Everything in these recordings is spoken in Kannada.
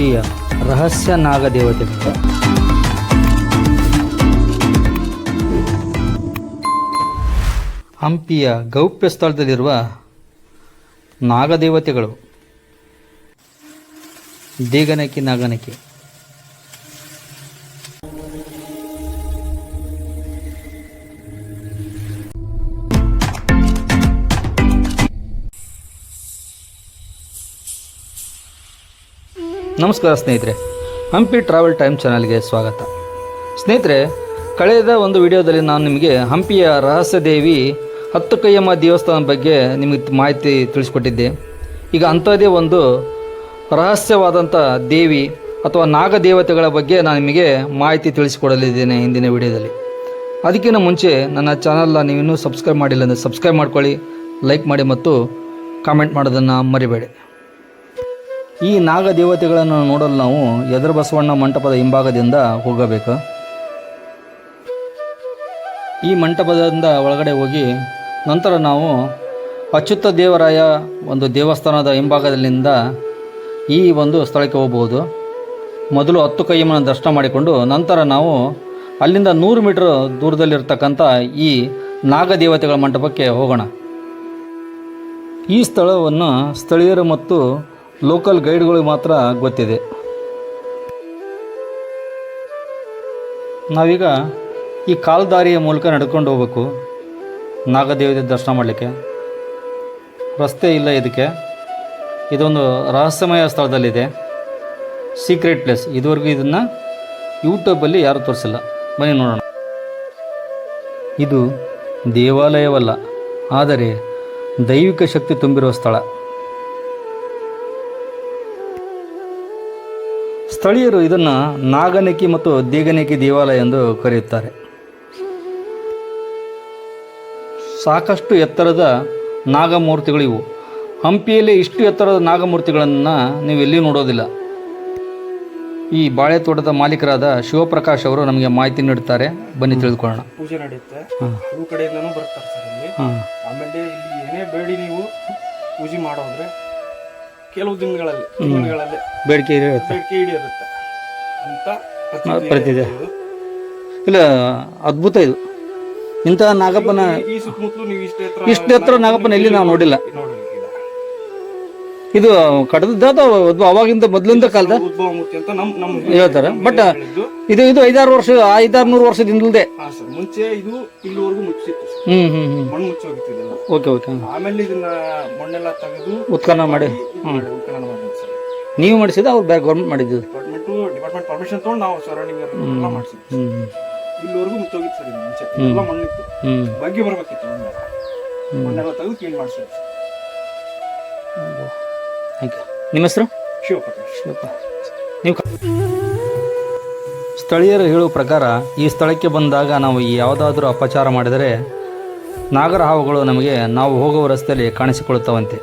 ಹಂಪಿಯ ರಹಸ್ಯ ನಾಗದೇವತೆಗಳು ಹಂಪಿಯ ಗೌಪ್ಯ ಸ್ಥಳದಲ್ಲಿರುವ ನಾಗದೇವತೆಗಳು. ದೇಗನಕಿ ನಾಗನಕಿ ನಮಸ್ಕಾರ ಸ್ನೇಹಿತರೆ, ಹಂಪಿ ಟ್ರಾವೆಲ್ ಟೈಮ್ ಚಾನಲ್ಗೆ ಸ್ವಾಗತ. ಸ್ನೇಹಿತರೆ, ಕಳೆದ ಒಂದು ವಿಡಿಯೋದಲ್ಲಿ ನಾನು ನಿಮಗೆ ಹಂಪಿಯ ರಹಸ್ಯ ದೇವಿ ಹತ್ತು ಕೈಯಮ್ಮ ದೇವಸ್ಥಾನದ ಬಗ್ಗೆ ನಿಮಗೆ ಮಾಹಿತಿ ತಿಳಿಸ್ಕೊಟ್ಟಿದ್ದೆ. ಈಗ ಅಂಥದ್ದೇ ಒಂದು ರಹಸ್ಯವಾದಂಥ ದೇವಿ ಅಥವಾ ನಾಗದೇವತೆಗಳ ಬಗ್ಗೆ ನಾನು ನಿಮಗೆ ಮಾಹಿತಿ ತಿಳಿಸಿಕೊಡಲಿದ್ದೇನೆ ಹಿಂದಿನ ವಿಡಿಯೋದಲ್ಲಿ. ಅದಕ್ಕಿಂತ ಮುಂಚೆ ನನ್ನ ಚಾನಲ್ನ ನೀವಿನ್ನೂ ಸಬ್ಸ್ಕ್ರೈಬ್ ಮಾಡಿಲ್ಲ ಅಂದರೆ ಸಬ್ಸ್ಕ್ರೈಬ್ ಮಾಡ್ಕೊಳ್ಳಿ, ಲೈಕ್ ಮಾಡಿ ಮತ್ತು ಕಾಮೆಂಟ್ ಮಾಡೋದನ್ನು ಮರಿಬೇಡಿ. ಈ ನಾಗ ದೇವತೆಗಳನ್ನು ನೋಡಲು ನಾವು ಎದುರು ಬಸವಣ್ಣ ಮಂಟಪದ ಹಿಂಭಾಗದಿಂದ ಹೋಗಬೇಕು. ಈ ಮಂಟಪದಿಂದ ಒಳಗಡೆ ಹೋಗಿ ನಂತರ ನಾವು ಅಚ್ಯುತ ದೇವರಾಯ ಒಂದು ದೇವಸ್ಥಾನದ ಹಿಂಭಾಗದಲ್ಲಿಂದ ಈ ಒಂದು ಸ್ಥಳಕ್ಕೆ ಹೋಗ್ಬೋದು. ಮೊದಲು ಹತ್ತು ಕೈಯಮ್ಮನ ದರ್ಶನ ಮಾಡಿಕೊಂಡು ನಂತರ ನಾವು ಅಲ್ಲಿಂದ ನೂರು ಮೀಟರ್ ದೂರದಲ್ಲಿರ್ತಕ್ಕಂಥ ಈ ನಾಗದೇವತೆಗಳ ಮಂಟಪಕ್ಕೆ ಹೋಗೋಣ. ಈ ಸ್ಥಳವನ್ನು ಸ್ಥಳೀಯರು ಮತ್ತು ಲೋಕಲ್ ಗೈಡ್ಗಳಿಗೆ ಮಾತ್ರ ಗೊತ್ತಿದೆ. ನಾವೀಗ ಈ ಕಾಲ್ದಾರಿಯ ಮೂಲಕ ನಡ್ಕೊಂಡು ಹೋಗ್ಬೇಕು. ನಾಗದೇವತೆ ದರ್ಶನ ಮಾಡಲಿಕ್ಕೆ. ರಸ್ತೆ ಇಲ್ಲ ಇದಕ್ಕೆ. ಇದೊಂದು ರಹಸ್ಯಮಯ ಸ್ಥಳದಲ್ಲಿದೆ. ಸೀಕ್ರೆಟ್ ಪ್ಲೇಸ್ ಇದುವರೆಗೂ ಇದನ್ನು ಯೂಟ್ಯೂಬಲ್ಲಿ ಯಾರೂ ತೋರಿಸಿಲ್ಲ. ಬನ್ನಿ ನೋಡೋಣ. ಇದು ದೇವಾಲಯವಲ್ಲ. ಆದರೆ ದೈವಿಕ ಶಕ್ತಿ ತುಂಬಿರುವ ಸ್ಥಳ. ಸ್ಥಳೀಯರು ಇದನ್ನು ನಾಗನಕಿ ಮತ್ತು ದೇಗನಕಿ ದೇವಾಲಯ ಎಂದು ಕರೆಯುತ್ತಾರೆ. ಸಾಕಷ್ಟು ಎತ್ತರದ ನಾಗಮೂರ್ತಿಗಳಿವು ಇವು. ಹಂಪಿಯಲ್ಲಿ ಇಷ್ಟು ಎತ್ತರದ ನಾಗಮೂರ್ತಿಗಳನ್ನು ನೀವು ಎಲ್ಲಿ ನೋಡೋದಿಲ್ಲ. ಈ ಬಾಳೆ ತೋಟದ ಮಾಲೀಕರಾದ ಶಿವಪ್ರಕಾಶ್ ಅವರು ನಮಗೆ ಮಾಹಿತಿ ನೀಡುತ್ತಾರೆ. ಬನ್ನಿ ತಿಳಿದುಕೊಳ್ಳೋಣ. ಪೂಜೆ ನಡೆಯುತ್ತೆ. ಕಡೆಯಿಂದನೂ ಬರ್ತಾರೆ ಸರ್ ಇಲ್ಲಿ. ಆಮೇಲೆ ಇಲ್ಲಿ ಏನೇ ಬೇಡಿ ನೀವು ಪೂಜೆ ಮಾಡೋದ್ರೆ ಕೆಲವು ದಿನಗಳಲ್ಲಿ ತಿಂಗಳಲ್ಲಿ ಬೇಡಿಕೆ ಇರುತ್ತೆ. ಬೇಡಿಕೆ ಈಡೇರುತ್ತೆ ಅಂತ ಪ್ರತಿದೆ. ಇಲ್ಲ ಅದ್ಭುತ ಇದು. ಇಂತಹ ನಾಗಪ್ಪನ ಈ ಸುತ್ತಮುತ್ತಲು ನೀವು ಇಷ್ಟ ಎತ್ತರ ಇಷ್ಟು ಹತ್ರ ನಾಗಪ್ಪನ ಎಲ್ಲಿ ನಾವು ನೋಡಿಲ್ಲ. ನೋಡಿರ್ಲಿಕ್ಕಿಲ್ಲ. ಇದು ಕಡದ ಅಥವಾ ಅದು ಅವಾಗಿಂದ ಮೊದ್ಲಿಂದ ಕಾಲದ? ಉದ್ಭವ ಮೂರ್ತಿ ಅಂತ ನಮ್ ನಮ್ ಹೇಳ್ತಾರೆ. ಬಟ್ ಹೇಳಿದ್ದು. ಇದು ಇದು ಐದಾರು ವರ್ಷ ಐದಾರು ನೂರು ವರ್ಷದಿಂದ ಹಾ ಸರ್ ಮುಂಚೆ ಇದು ಇಲ್ಲಿವರೆಗೂ ಮುಚ್ಚಿತ್ತು ಸರ್. ಹ್ಮ್ ಹ್ಮ್ ಹ್ಮ್. ಮಣ್ಣು ಮುಚ್ಚಿ ಹೋಗಿತ್ತಿದೆಲ್ಲ ಓಕೆ ಓಕೆ. ಆಮೇಲೆ ಇದನ್ನ ಮಣ್ಣೆಲ್ಲ ತೆಗೆದು ಉತ್ಖನನ ಮಾಡಿ. ಉತ್ಖನನ ಮಾಡಿದ್ವಿ ಸರ್. ನೀವು ಮಾಡಿಸಿದ ಅವ್ರು ಬೇರೆ ಗೌರ್ಮೆಂಟ್ ಮಾಡಿದ್ದು? ಡಿಪಾರ್ಟ್ಮೆಂಟು ಡಿಪಾರ್ಟ್ಮೆಂಟ್ ಪರ್ಮಿಷನ್ ತಗೊಂಡು ನಾವು ಸರೌಂಡಿಂಗ್ ಎಲ್ಲ ಮಾಡಿಸಿದ್ವಿ ಹ್ಮ್ ಇಲ್ಲಿವರೆಗೂ ಮುಚ್ಚೋಗಿತ್ತು ಸರ್ ಇದು ಮುಂಚೆ. ಎಲ್ಲ ಮಣ್ಣಿತ್ತು. ಹ್ಮ್. ಬಗ್ಗೆ ಬರ್ಬೇಕಿತ್ತು ಮಣ್ಣೆಲ್ಲ. ತೆಗೆದು ಕ್ಲೀನ್ ಮಾಡಿಸಿದ್ವಿ ಆಯ್ತು ನಿಮ್ಮ ಹೆಸರು? ಶಿವಪ್ರಕಾಶ್. ಶಿವಪ್ಪ ನೀವು ಸ್ಥಳೀಯರು ಹೇಳುವ ಪ್ರಕಾರ ಈ ಸ್ಥಳಕ್ಕೆ ಬಂದಾಗ ನಾವು ಯಾವುದಾದ್ರೂ ಅಪಚಾರ ಮಾಡಿದರೆ ನಾಗರ ಹಾವುಗಳು ನಮಗೆ ನಾವು ಹೋಗುವ ರಸ್ತೆಯಲ್ಲಿ ಕಾಣಿಸಿಕೊಳ್ಳುತ್ತವಂತೆ.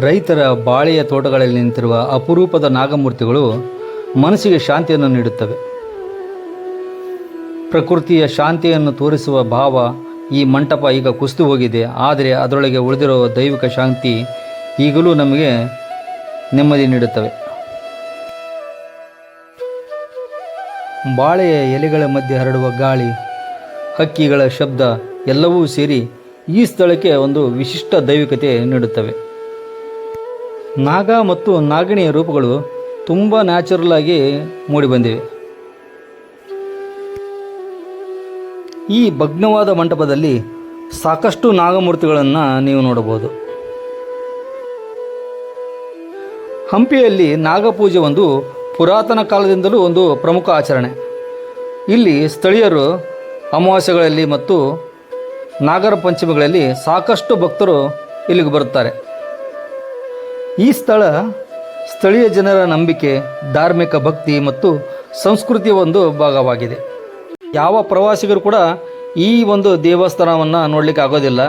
ರೈತರ ಬಾಳೆಯ ತೋಟಗಳಲ್ಲಿ ನಿಂತಿರುವ ಅಪರೂಪದ ನಾಗಮೂರ್ತಿಗಳು ಮನಸ್ಸಿಗೆ ಶಾಂತಿಯನ್ನು ನೀಡುತ್ತವೆ. ಪ್ರಕೃತಿಯ ಶಾಂತಿಯನ್ನು ತೋರಿಸುವ ಭಾವ ಈ ಮಂಟಪ ಈಗ ಕುಸಿದು ಹೋಗಿದೆ. ಆದರೆ ಅದರೊಳಗೆ ಉಳಿದಿರುವ ದೈವಿಕ ಶಾಂತಿ ಈಗಲೂ ನಮಗೆ ನೆಮ್ಮದಿ ನೀಡುತ್ತವೆ. ಬಾಳೆಯ ಎಲೆಗಳ ಮಧ್ಯೆ ಹರಡುವ ಗಾಳಿ, ಹಕ್ಕಿಗಳ ಶಬ್ದ ಎಲ್ಲವೂ ಸೇರಿ ಈ ಸ್ಥಳಕ್ಕೆ ಒಂದು ವಿಶಿಷ್ಟ ದೈವಿಕತೆ ನೀಡುತ್ತವೆ. ನಾಗ ಮತ್ತು ನಾಗಿಣಿಯ ರೂಪಗಳು ತುಂಬ ನ್ಯಾಚುರಲ್ ಆಗಿ ಮೂಡಿಬಂದಿವೆ. ಈ ಭಗ್ನವಾದ ಮಂಟಪದಲ್ಲಿ ಸಾಕಷ್ಟು ನಾಗಮೂರ್ತಿಗಳನ್ನು ನೀವು ನೋಡಬಹುದು. ಹಂಪಿಯಲ್ಲಿ ನಾಗಪೂಜೆ ಒಂದು ಪುರಾತನ ಕಾಲದಿಂದಲೂ ಒಂದು ಪ್ರಮುಖ ಆಚರಣೆ. ಇಲ್ಲಿ ಸ್ಥಳೀಯರು ಅಮಾವಾಸ್ಯೆಗಳಲ್ಲಿ ಮತ್ತು ನಾಗರ ಪಂಚಮಿಗಳಲ್ಲಿ ಸಾಕಷ್ಟು ಭಕ್ತರು ಇಲ್ಲಿಗೆ ಬರುತ್ತಾರೆ. ಈ ಸ್ಥಳ ಸ್ಥಳೀಯ ಜನರ ನಂಬಿಕೆ, ಧಾರ್ಮಿಕ ಭಕ್ತಿ ಮತ್ತು ಸಂಸ್ಕೃತಿಯ ಒಂದು ಭಾಗವಾಗಿದೆ. ಯಾವ ಪ್ರವಾಸಿಗರು ಕೂಡ ಈ ಒಂದು ದೇವಸ್ಥಾನವನ್ನು ನೋಡಲಿಕ್ಕೆ ಆಗೋದಿಲ್ಲ.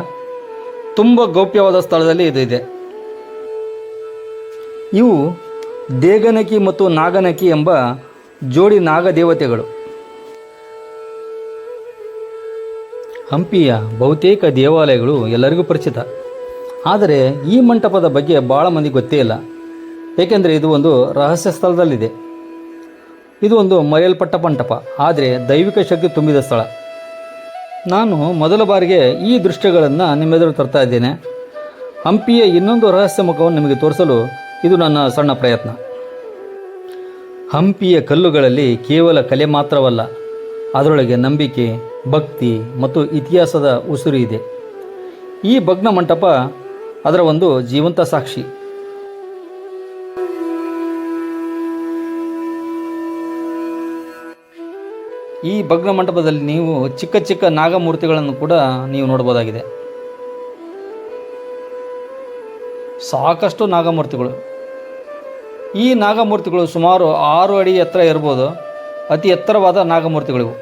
ತುಂಬ ಗೌಪ್ಯವಾದ ಸ್ಥಳದಲ್ಲಿ ಇದು ಇದೆ. ಇವು ದೇಗನಕಿ ಮತ್ತು ನಾಗನಕಿ ಎಂಬ ಜೋಡಿ ನಾಗದೇವತೆಗಳು. ಹಂಪಿಯ ಬಹುತೇಕ ದೇವಾಲಯಗಳು ಎಲ್ಲರಿಗೂ ಪರಿಚಿತ. ಆದರೆ ಈ ಮಂಟಪದ ಬಗ್ಗೆ ಭಾಳ ಮಂದಿ ಗೊತ್ತೇ ಇಲ್ಲ. ಏಕೆಂದರೆ ಇದು ಒಂದು ರಹಸ್ಯ ಸ್ಥಳದಲ್ಲಿದೆ. ಇದು ಒಂದು ಮರೆಯಲ್ಪಟ್ಟ ಮಂಟಪ, ಆದರೆ ದೈವಿಕ ಶಕ್ತಿ ತುಂಬಿದ ಸ್ಥಳ. ನಾನು ಮೊದಲ ಬಾರಿಗೆ ಈ ದೃಶ್ಯಗಳನ್ನು ನಿಮ್ಮೆದುರು ತರ್ತಾ ಇದ್ದೇನೆ. ಹಂಪಿಯ ಇನ್ನೊಂದು ರಹಸ್ಯ ಮುಖವನ್ನು ನಿಮಗೆ ತೋರಿಸಲು ಇದು ನನ್ನ ಸಣ್ಣ ಪ್ರಯತ್ನ. ಹಂಪಿಯ ಕಲ್ಲುಗಳಲ್ಲಿ ಕೇವಲ ಕಲೆ ಮಾತ್ರವಲ್ಲ, ಅದರೊಳಗೆ ನಂಬಿಕೆ, ಭಕ್ತಿ ಮತ್ತು ಇತಿಹಾಸದ ಉಸಿರು ಇದೆ. ಈ ಭಗ್ನ ಮಂಟಪ ಅದರ ಒಂದು ಜೀವಂತ ಸಾಕ್ಷಿ. ಈ ಭಗ್ನ ಮಂಟಪದಲ್ಲಿ ನೀವು ಚಿಕ್ಕ ಚಿಕ್ಕ ನಾಗಮೂರ್ತಿಗಳನ್ನು ಕೂಡ ನೀವು ನೋಡ್ಬೋದಾಗಿದೆ ಸಾಕಷ್ಟು ನಾಗಮೂರ್ತಿಗಳು. ಈ ನಾಗಮೂರ್ತಿಗಳು ಸುಮಾರು ಆರು ಅಡಿ ಎತ್ತರ ಇರ್ಬೋದು. ಅತಿ ಎತ್ತರವಾದ ನಾಗಮೂರ್ತಿಗಳಿವು.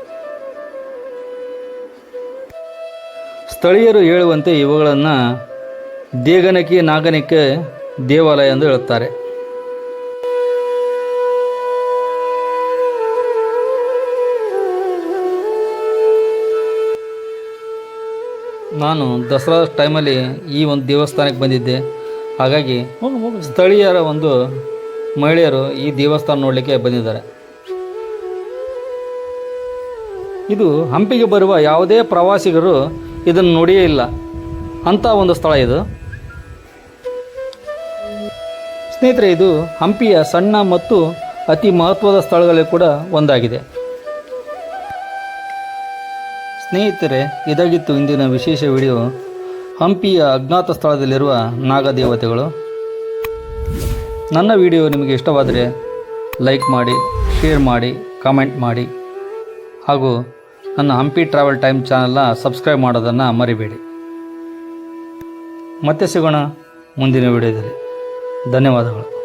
ಸ್ಥಳೀಯರು ಹೇಳುವಂತೆ ಇವುಗಳನ್ನು ದೇಗನಕಿ ನಾಗನಿಕೆ ದೇವಾಲಯ ಎಂದು ಹೇಳುತ್ತಾರೆ. ನಾನು ದಸರಾ ಟೈಮಲ್ಲಿ ಈ ಒಂದು ದೇವಸ್ಥಾನಕ್ಕೆ ಬಂದಿದ್ದೆ. ಹಾಗಾಗಿ ಹೋಗು ಹೋಗು ಸ್ಥಳೀಯರ ಒಂದು ಮಹಿಳೆಯರು ಈ ದೇವಸ್ಥಾನ ನೋಡಲಿಕ್ಕೆ ಬಂದಿದ್ದಾರೆ. ಇದು ಹಂಪಿಗೆ ಬರುವ ಯಾವುದೇ ಪ್ರವಾಸಿಗರು ಇದನ್ನು ನೋಡಿಯೇ ಇಲ್ಲ. ಅಂಥ ಒಂದು ಸ್ಥಳ ಇದು. ಸ್ನೇಹಿತರೆ, ಇದು ಹಂಪಿಯ ಸಣ್ಣ ಮತ್ತು ಅತಿ ಮಹತ್ವದ ಸ್ಥಳಗಳಲ್ಲಿ ಕೂಡ ಒಂದಾಗಿದೆ. ಸ್ನೇಹಿತರೆ, ಇದಾಗಿತ್ತು ಇಂದಿನ ವಿಶೇಷ ವಿಡಿಯೋ. ಹಂಪಿಯ ಅಜ್ಞಾತ ಸ್ಥಳದಲ್ಲಿರುವ ನಾಗದೇವತೆಗಳು. ನನ್ನ ವಿಡಿಯೋ ನಿಮಗೆ ಇಷ್ಟವಾದರೆ ಲೈಕ್ ಮಾಡಿ, ಶೇರ್ ಮಾಡಿ, ಕಾಮೆಂಟ್ ಮಾಡಿ. ಹಾಗೂ ನನ್ನ ಹಂಪಿ ಟ್ರಾವೆಲ್ ಟೈಮ್ ಚಾನಲ್ನ ಸಬ್ಸ್ಕ್ರೈಬ್ ಮಾಡೋದನ್ನು ಮರಿಬೇಡಿ. ಮತ್ತೆ ಸಿಗೋಣ ಮುಂದಿನ ವಿಡಿಯೋದಲ್ಲಿ. ಧನ್ಯವಾದಗಳು.